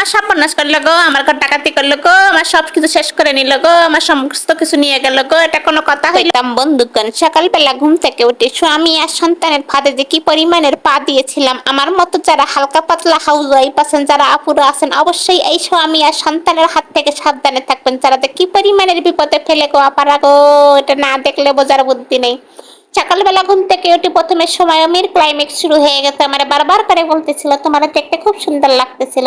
আমার সর্বনাশ করল গো, আমার ঘর ডাকাতি করল গো, আমার সব কিছু শেষ করে নিল গো, আমার সমস্ত কিছু নিয়ে গেল গো, এটা কোনো কথা হইলাম বন্ধুগণ, সকালবেলা ঘুম থেকে উঠে স্বামী আর সন্তানের ফাঁদে যে কি পরিমাণের পা দিয়েছিলাম, আমার মতো যারা হালকা পাতলা হাউস ওয়াইফ আছেন, যারা আপুরা আছেন, অবশ্যই এই স্বামী আর সন্তানের হাত থেকে সাবধানে থাকবেন, যারা কি পরিমাণের বিপদে ফেলে গো, আপারা গো, এটা না দেখলে বোঝার বুদ্ধি নেই। সকালবেলা ঘুম থেকে উঠে প্রথমে সময় আমির ক্লাইম্যাক্স শুরু হয়ে গেছে। আমার বারবার করে বলতেছিল, তোমার দেখতে খুব সুন্দর লাগতেছিল।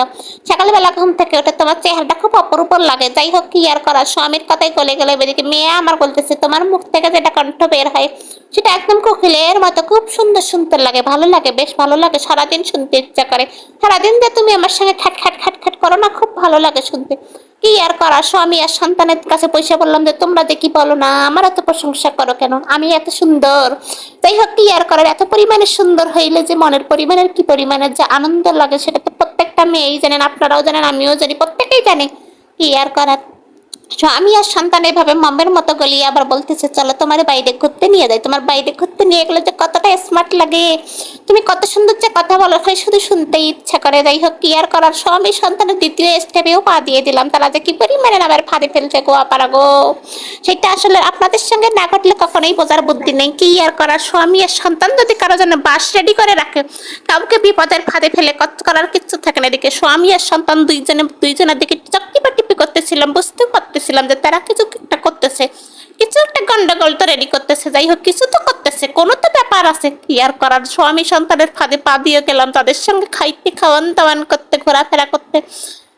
সকালবেলা ঘুম থেকে ওটা তোমার চেহারাটা খুব অপরূপ লাগে। যাই হোক, কি আর করা স্বামীর কথাই গলে গেলে। বেরিয়ে মেয়ে আমার বলতেছে, তোমার মুখ থেকে যেটা কণ্ঠ বের হয় সেটা একদম কোকিলের মতো খুব সুন্দর শুনতে লাগে, ভালো লাগে, বেশ ভালো লাগে, সারাদিন শুনতে ইচ্ছা করে। সারাদিন যে তুমি আমার সঙ্গে খ্যাট খ্যাট খ্যাট খ্যাট করো না, খুব ভালো লাগে শুনতে। কি আর করা, স্বামী আর সন্তানের কাছে পয়সা বললাম যে তোমরা কি বলো না, আমার এত প্রশংসা করো কেন? আমি এত সুন্দর। যাই হোক, কি আর করার, এত পরিমাণে সুন্দর হইলে যে মনের পরিমাণের কি পরিমাণের যে আনন্দ লাগে, সেটা তো প্রত্যেকটা মেয়েই জানেন, আপনারাও জানেন, আমিও জানি, প্রত্যেকেই জানে। কি আর করার? আমি আর সন্তান এভাবে মামের মতো গলিয়ে আবার বলতেছে, চলো তোমার বাইরে ঘুরতে নিয়ে যাই। তোমার বাইরে ঘুরতে নিয়ে গেলে যে কতটা স্মার্ট লাগে। তুমি কত সুন্দর যে কথা বলো হয় শুধু শুনতেই ইচ্ছা করে। যাই হোক, কি আর করার? স্বামী সন্তানের দ্বিতীয় স্টেপেও পা দিয়ে দিলাম। তারা যে কি পরিমাণে আমার ফাঁদে ফেলছে গো আপারা গো। সেটা আসলে আপনাদের সঙ্গে না ঘটলে কখনোই বোঝার বুদ্ধি নেই। কি আর করার? স্বামী আর সন্তান যদি কারও জন্য বাস রেডি করে রাখে, কাউকে বিপদের ফাঁদে ফেলে কত করার কিচ্ছু থাকে না এদিকে। স্বামী আর সন্তান দুইজনে দুইজনের দিকে চক্কি টিপি করতেছিলাম বুঝতে পারতেছিলাম যে তারা কিছু একটা করতেছে। কিছু একটা গন্ডগোল তো রেডি করতেছে, যাই হোক, কিছু তো করতেছে, কোনো তো ব্যাপার আছে। কি আর করার? স্বামী সন্তানের ফাঁদে পা দিয়ে গেলাম, তাদের সঙ্গে খাইতে খাওয়ান দাওয়ান করতে, ঘোরাফেরা করতে।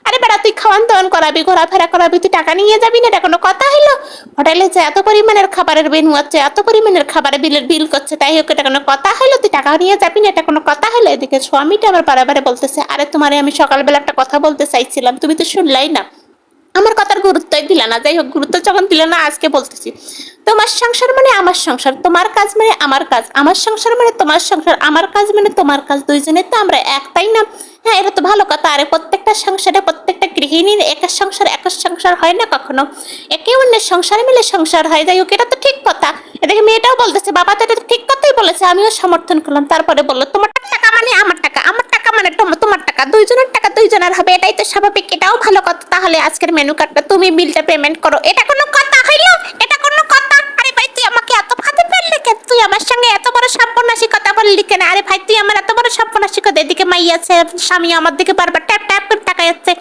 আরে বেড়া, তুই খাওয়ান দাওয়ান করাবি, ঘোরাফেরা করাবি, তুই টাকা নিয়ে যাবি না? এটা কোনো কথা হইল? হোটেলে যে এত পরিমাণের খাবারের বিল হচ্ছে এত পরিমাণের খাবারের বিলের বিল করছে, তাই হোক, এটা কোনো কথা হইল? তুই টাকা নিয়ে যাবি না? এটা কোনো কথা হইল? এদিকে স্বামীটা আমার বারে বারে বলতেছে, আরে তোমারে আমি সকালবেলা একটা কথা বলতে চাইছিলাম, তুমি তো শুনলাই না। দিল না, যাই হোক, গুরুত্ব যখন দিল না, আজকে বলতেছি, তোমার সংসার মানে আমার সংসার, তোমার কাজ মানে আমার কাজ, আমার সংসার মানে তোমার সংসার, আমার কাজ মানে তোমার কাজ দুইজনের তো আমরা এক, তাই না? হ্যাঁ এটা তো ভালো কথা, আরে প্রত্যেকটা সংসারে প্রত্যেকটা গৃহিণীর একের সংসার একের সংসার হয় না কখনো। একে অন্যের সংসারে মিলে সংসার হয়, যাই হোক, এটা তো ঠিক কথা। এদিকে মেয়েটাও বলতেছে, বাবা তো এটা ঠিক কথাই বলেছে, আমিও সমর্থন করলাম, তারপরে বলল, তোমার টাকা মানে আমার টাকা। তোমার টাকা, দুইজনের টাকা, দুইজনের হবে, এটাই তো স্বাভাবিক, এটাও ভালো কথা। তাহলে আজকের মেনু কার্ডটা তুমি বিলটা পেমেন্ট করো। এটা কোনো কথা, হইল? এটা কোনো কথা? আরে ভাই, তুই আমাকে এত ফাঁদে ফেললি কেন? তুই আমার সঙ্গে এত বড় সর্বনাশী কথা বললি কেন? আরে ভাই, তুই আমার বড় কথা এদিকে মাই আছে, স্বামী আমার দিকে বারবার ট্যাপ ট্যাপ করে টাকা যাচ্ছে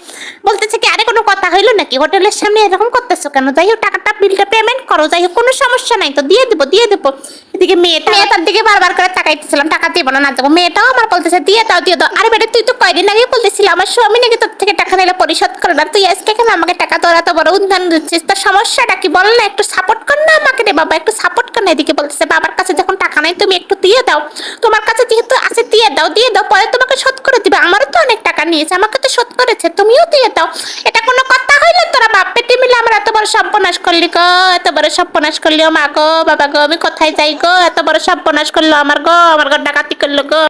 বলতেছে কি, আরে, কোনো কথা হইল নাকি? হোটেলের সামনে এরকম করতেছো কেন? যাই হোক, টাকাটা বিলটা পেমেন্ট করো, যাই হোক, কোনো সমস্যা নাই তো, দিয়ে দেবো দিয়ে দেবো। এদিকে মেয়েটা মেয়েটার দিকে বারবার করে তাকাইতেছিলাম, টাকা দিব না না দেবো। মেয়েটাও আমার বলতেছে, দিয়ে দাও দিয়ে দাও। আরে বেটা, তুই তো কয়দিন আগে বলতেছিলি, আমার স্বামী নাকি তোর থেকে টাকা নিলে পরিশোধ করে না? তুই আজকে কেন আমাকে টাকা তোর এত বড় উদ্যান দিচ্ছিস? তোর সমস্যাটা কি? বল না, একটু সাপোর্ট কর না আমাকে রে বাবা, একটু সাপোর্ট কর না। এদিকে বলতেছে, বাবার কাছে যখন টাকা নাই, তুমি একটু দিয়ে দাও। তোমার কাছে যেহেতু আছে, দিয়ে দাও, দিয়ে দাও, পরে তোমাকে শোধ করে দিবে। আমারও তো অনেক টাকা নিয়েছে, আমাকে তো শোধ করেছে, তুমিও দিয়ে দাও। এটা কোনো কথা হইল তোরা বাপ পেটে মিলে আমার এত বড় সর্বনাশ করলি গো, এত বড় সর্বনাশ করলি ও মা গো, বাবা গো, আমি কোথায় যাই গো? এত বড় সর্বনাশ করল আমার গো আমার গো ডাকাতি করল গো।